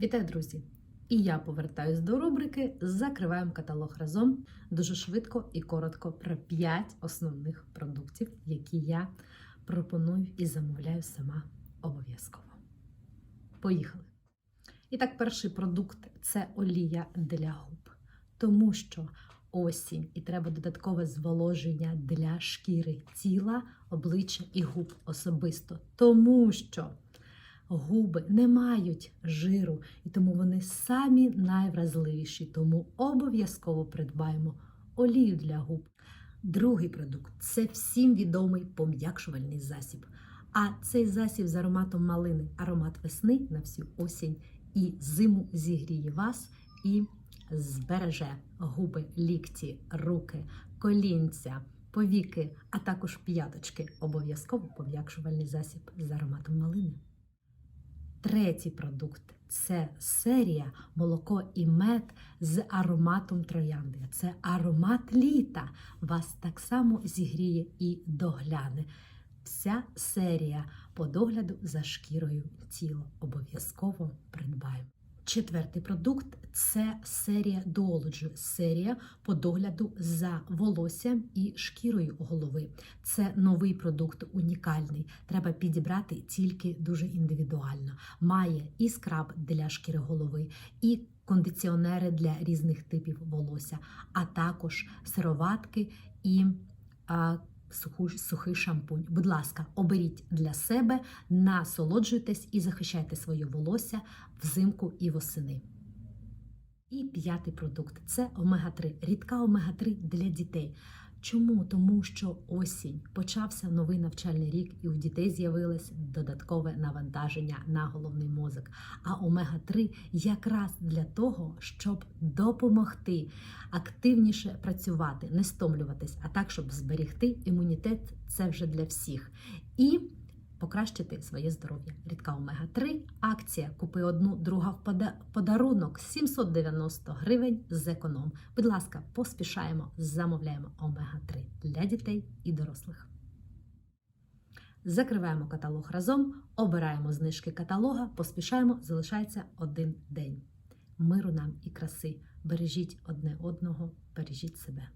Вітаю, друзі! І я повертаюсь до рубрики Закриваємо каталог разом дуже швидко і коротко про 5 основних продуктів, які я пропоную і замовляю сама обов'язково. Поїхали! І так, перший продукт це олія для губ, тому що осінь і треба додаткове зволоження для шкіри тіла, обличчя і губ особисто, тому що губи не мають жиру, і тому вони самі найвразливіші. Тому обов'язково придбаємо олію для губ. Другий продукт це всім відомий пом'якшувальний засіб. А цей засіб з ароматом малини, аромат весни на всю осінь і зиму зігріє вас і збереже губи, лікті, руки, колінця, повіки, а також п'яточки. Обов'язково пом'якшувальний засіб з ароматом малини. Третій продукт це серія молоко і мед з ароматом троянди. Це аромат літа. Вас так само зігріє і догляне. Вся серія по догляду за шкірою тіла. Обов'язково придбаємо. Четвертий продукт це серія Duology, серія по догляду за волоссям і шкірою голови. Це новий продукт, унікальний. Треба підібрати тільки дуже індивідуально. Має і скраб для шкіри голови, і кондиціонери для різних типів волосся, а також сироватки і сухий шампунь. Будь ласка, оберіть для себе, насолоджуйтесь і захищайте своє волосся взимку і восени. І п'ятий продукт це омега-3, рідка омега-3 для дітей. Чому? Тому що осінь почався новий навчальний рік, і у дітей з'явилось додаткове навантаження на головний мозок. А омега-3 якраз для того, щоб допомогти активніше працювати, не стомлюватись, а так, щоб зберегти імунітет, це вже для всіх. І покращити своє здоров'я. Рідка омега-3, акція Купи одну, друга в подарунок 790 гривень з економ. Будь ласка, поспішаємо, замовляємо омега-3 для дітей і дорослих. Закриваємо каталог разом, обираємо знижки каталога, поспішаємо, залишається один день. Миру нам і краси. Бережіть одне одного, бережіть себе.